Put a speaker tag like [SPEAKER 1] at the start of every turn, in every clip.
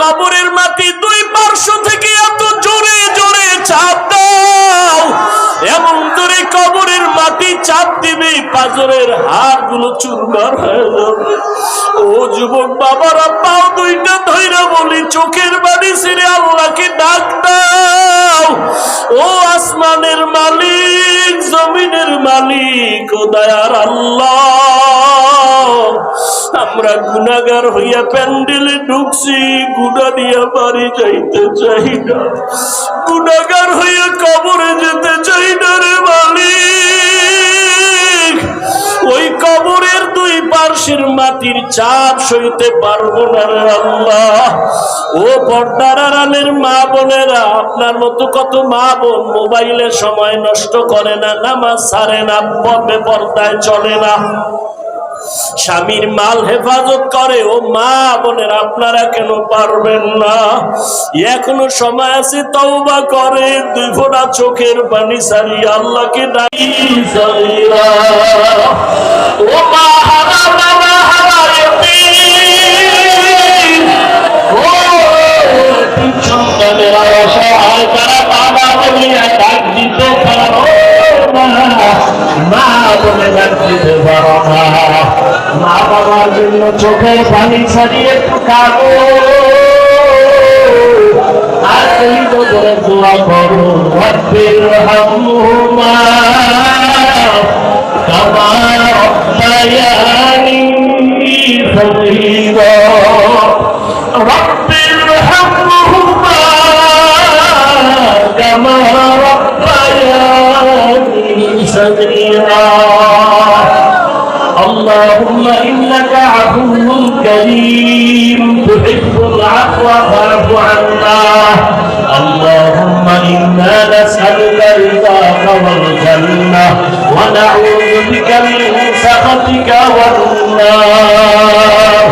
[SPEAKER 1] কবরের মাটি দুই পার্শ্ব থেকে এত জোরে জোরে চাপ দাও। এমন জোরে কবরের মাটি চাপ দিবে পাজরের হাড়গুলো চুরমার হয়ে যাবে। ও যুবক বাবারা, পাও দুইটা ধৈরা বলি, চোখের বাড়ি ছেড়ে আল্লাহকে ডাক দাও। ও আসমানের মালিক, জমিনের মালিক, ও দয়ার আল্লাহ। আমরা গুনাগার হইয়া প্যান্ডেলে ঢুকছি গুনা দিয়া বাড়ি যাইতে চাই না। গুনাগার হইয়া কবরে যেতে চাই না রে ওই কবরের দুই পার্শ্বের মাটির চাপ সইতে পারব না রে আল্লাহ। ও পর্দার মা বোনেরা, আপনার মতো কত মা বোন মোবাইলে সময় নষ্ট করে না, নামাজ সারে না পর্দায় চলে না। স্বামীর মাল হেফাজত করে। ও মা বোনের, আপনারা কেন পারবেন না? এখনও সময় আছে, তওবা করে। দুই ফোঁটা চোখের পানি সারি আল্লাহকে ডাকি সারিয়া ও মা চোখের পানি ছাড়িয়ে একটু কাঁদো আর তুমি তো করে দোয়া করো রব্বির হামহুমা কামা والجنة ونعوذ بك من سخطك والنار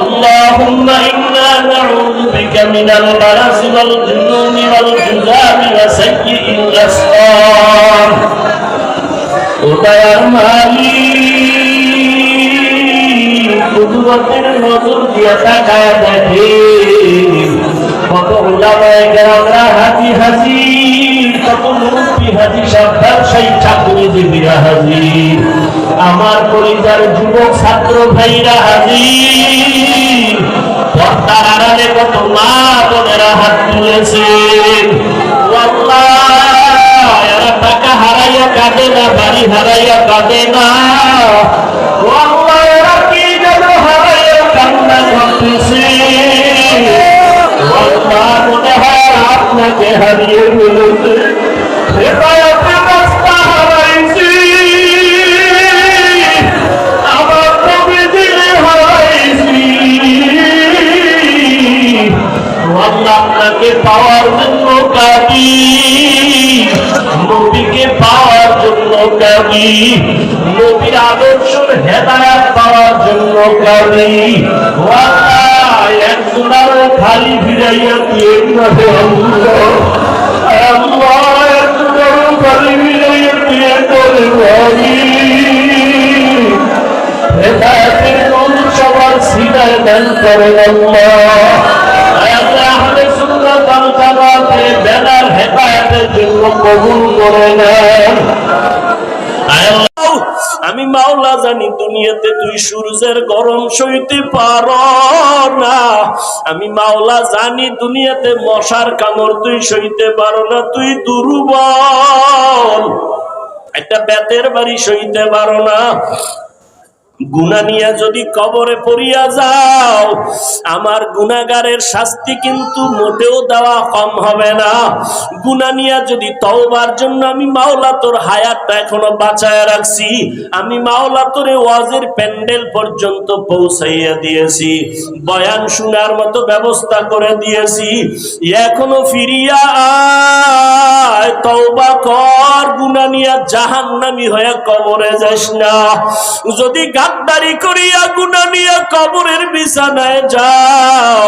[SPEAKER 1] اللهم إنا نعوذ بك من البرص والجنون والجذام وسيء الأسقام উদয়ার মালিক কুদরতের নজর দিয়ে তাকায় দেখে কত উলামায়ে কেরামরা হাজি হাজি কত মুরব্বী হাজির আমার পরিবার যুবক ছাত্র ভাইরা হাজির পর্দার আড়ালে কত মা বোনেরা হাত তুলেছেন টাকা হারাইয়া কাঁদে না, বাড়ি হারাইয়া কাঁদে না। আপনাকে পাওয়ার জন্য কাঁদি নবীকে পাওয়ার জন্য কাঁদি নবীর আদর্শের হেদায়াত পাওয়ার জন্য কাঁদি আল্লাহ, খালি ফিরাইয়া করে হেদায়েতের কোন সবার সিনায় দান করেন আল্লাহ। জানি দুনিয়াতে তুই সূর্যের গরম সইতে পার না। আমি মাওলা জানি দুনিয়াতে মশার কামড় তুই সইতে পারো না, তুই দুর্বল। একটা বেতের বাড়ি সইতে পারো না। গুনা নিয়ে যদি কবরে পড়িয়া যাও, আমার গুনাগারের শাস্তি কিন্তু মোটেও দেওয়া কম হবে না। গুনা নিয়ে যদি তওবার জন্য আমি মাওলা তোর হায়াতটা এখনও বাঁচায় রাখছি, আমি মাওলা তোরে ওয়াজের প্যান্ডেল পর্যন্ত পৌঁছাইয়া দিয়েছি, বয়ান শোনার মতো ব্যবস্থা করে দিয়েছি। এখনও ফিরিয়া আয়, তওবা কর গুনা নিয়া জাহান্নামি হয়ে কবরে যাস না। যদি গাদ্দারি করিয়া গুনা নিয়া কবরের বিছানায় যাও।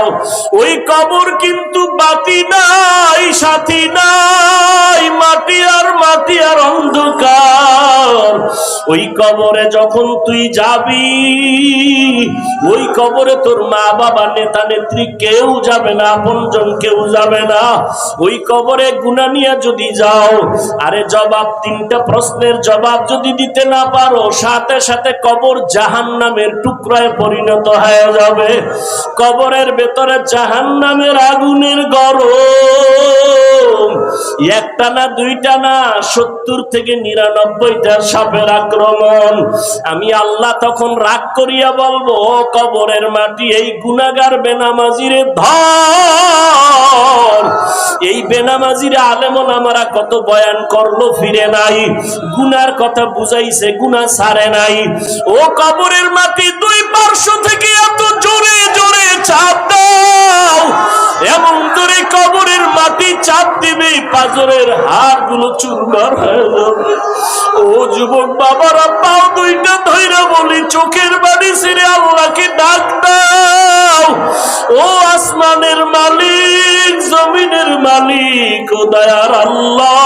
[SPEAKER 1] ওই কবর কিন্তু বাতি নাই, সাথী নাই, মাটি আর মাটি আর ওই কবরে যখন তুই যাবি, ওই কবরে তোর মা বাবা, নেতা নেত্রী কেউ যাবে না, আপনজন কেউ যাবে না। ওই কবরে গুনা নিয়ে যদি যাও, আরে জবাব, তিনটা প্রশ্নের জবাব যদি দিতে না পারো, সাথে সাথে কবর জাহান নামের টুকরায় পরিণত হয়ে যাবে। কবরের ভেতরে জাহান নামের আগুনের গরম একটা না দুইটা না সত্তর থেকে নিরানব্বইটা সাপের আক্রমণ। আমি আল্লাহ তখন রাগ করিয়া বলব কবরের মাটি, এই গুনাগার বেনামাজিরে ধর এই বেনামাজিরে আলেমন আমারা কত বয়ান করল, ফিরে নাই। গুনার কথা বুঝাইছে গুনা সারে নাই। ও কবরের মাটি দুই পার্শ্ব থেকে এত জোরে জোরে চাপ দাও। এমন জোরে কবরের মাটি চাপ দিবে, পাজরের হাড়গুলো চুরমার হয়ে যাবে। ও যুবক বাবারা, পাও দুইটা ধৈরা বলি, চোখের বাড়ি ছেড়ে আল্লাহকে ডাক দাও। ও আসমানের মালিক, জমিনের মালিক, ও দয়ার আল্লাহ।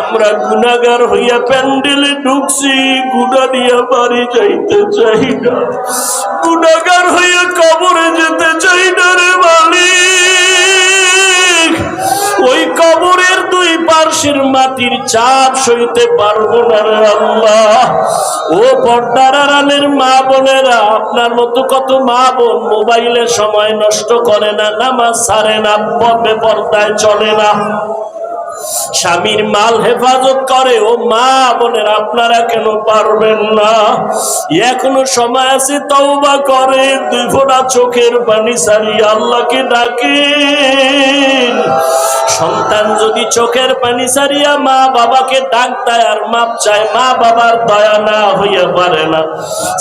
[SPEAKER 1] আমরা গুনাগার হইয়া প্যান্ডেলে ঢুকছি গুনা দিয়া বাড়ি যাইতে চাই না। গুনাগার পার্শ্বের মাটির চাপ সইতে পারব না রে আল্লাহ। ও পর্দার মা বোনেরা, আপনার মতো কত মা বোন মোবাইলে সময় নষ্ট করে না, নামাজ সারে না পর্দায় চলে না। স্বামীর মাল হেফাজত করে। ও মা বোনের, আপনারা কেন পারবেন না? এখনও সময় আছে, তওবা করে। দুই ফোঁটা চোখের পানি সারি আল্লাহকে ডাকে সন্তান যদি চোখের পানি সারিয়া মা বাবাকে ডাক দেয় আর মাপ চায়, মা বাবার দয়া না হইয়া পারে না।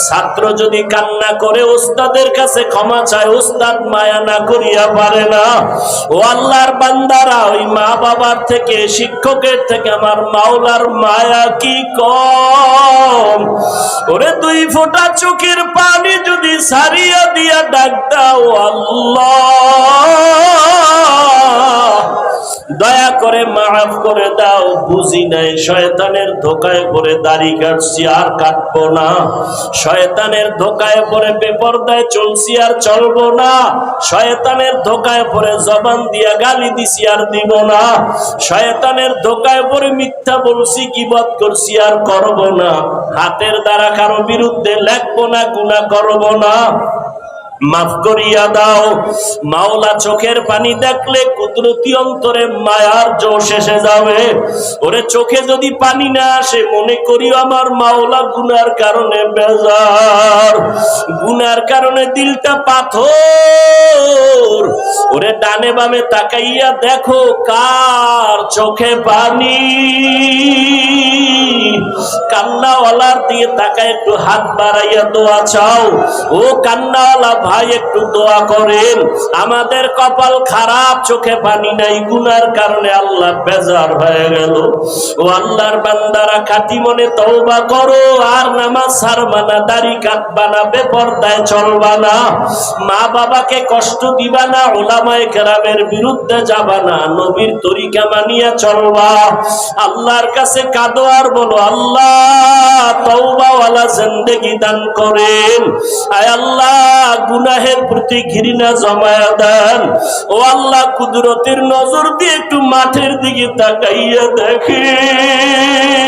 [SPEAKER 1] ছাত্র যদি কান্না করে, ওস্তাদের কাছে ক্ষমা চায়, ওস্তাদ মায়া না করিয়া পারে না। ও আল্লাহর বান্দারা, ওই মা বাবার থেকে শিক্ষকের থেকে আমার মাওলার মায়া কি কম? ওরে দুই ফোঁটা চোখের পানি যদি সারিয়া দিয়া ডাক দাও আল্লাহ। দয়া করে মাফ করে দাও, বুঝি নাই শয়তানের ধোকায় পড়ে দাড়ি কাটছি আর কাটবো না। শয়তানের ধোকায় পড়ে বেপরদায় চলছি আর চলবো না। শয়তানের ধোকায় পড়ে জবান দিয়া গালি দিছি আর দিব না। শয়তানের ধোকায় পরে মিথ্যা বলছি, কিবত করছি আর করব না। হাতের দ্বারা কারও বিরুদ্ধে লেখবো না গুণা করব না। মাফ করিয়া দাও। মাওলা চোখের পানি দেখলে কুদরতি অন্তরে মায়ার জোশ এসে যাবে। ওরে চোখে যদি পানি না আসে, মনে করি আমার মাওলা গুনার কারণে বেজার। গুনার কারণে দিলটা পাথর। ওরে ডানে বামে তাকাইয়া দেখো কার চোখে পানি। কান্নাওয়ালার দিয়ে তাকায় একটু হাত বাড়াইয়া দোয়া চাও। ও কান্নাওয়ালা ভাই, একটু দোয়া করেন। আমাদের কপাল খারাপ, চোখে পানি নাই, গুনার কারণে আল্লাহ বেজার হয়ে গেল। ও আল্লাহর বান্দারা, খাটি মনে তওবা করো, আর নামাজ ছাড়বা না, দাড়ি কাটবা না, বেপরদায় চলবা না। মা বাবাকে কষ্ট দিবা না, ওলামায়ে কেরামের বিরুদ্ধে যাবা না, নবীর তরিকা মানিয়া চলবা। আল্লাহর কাছে কাদো আর বলো আল্লাহ দান করেন। আল্লাহ, গুনাহের প্রতি ঘৃণা কুদরতের নজর দিয়ে একটু মাঠের দিকে তাকাইয়া দেখেন।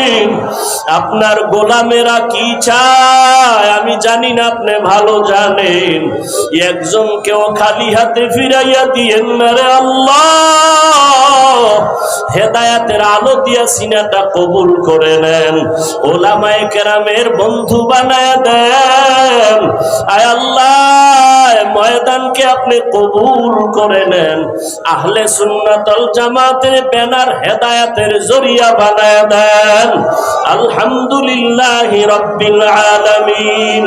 [SPEAKER 1] আপনার গোলামেরা কি চায়? আমি জানি না, আপনি ভালো জানেন। একজন কেউ খালি হাতে ফিরাইয়া দিয়েন না রে আল্লাহ। হেদায়াতের আলো দিয়া সিনাটা কবুল করে নেন। ওলামায়ে কেরামের বন্ধু বানায় দেন। আয় আল্লাহ ময়দানকে আপনি কবুল করে নেন। আহলে সুন্নাতল জামাতের ব্যানার হেদায়াতের জরিয়া বানায় দেন। আলহামদুলিল্লাহ রব্বিল আলামিন।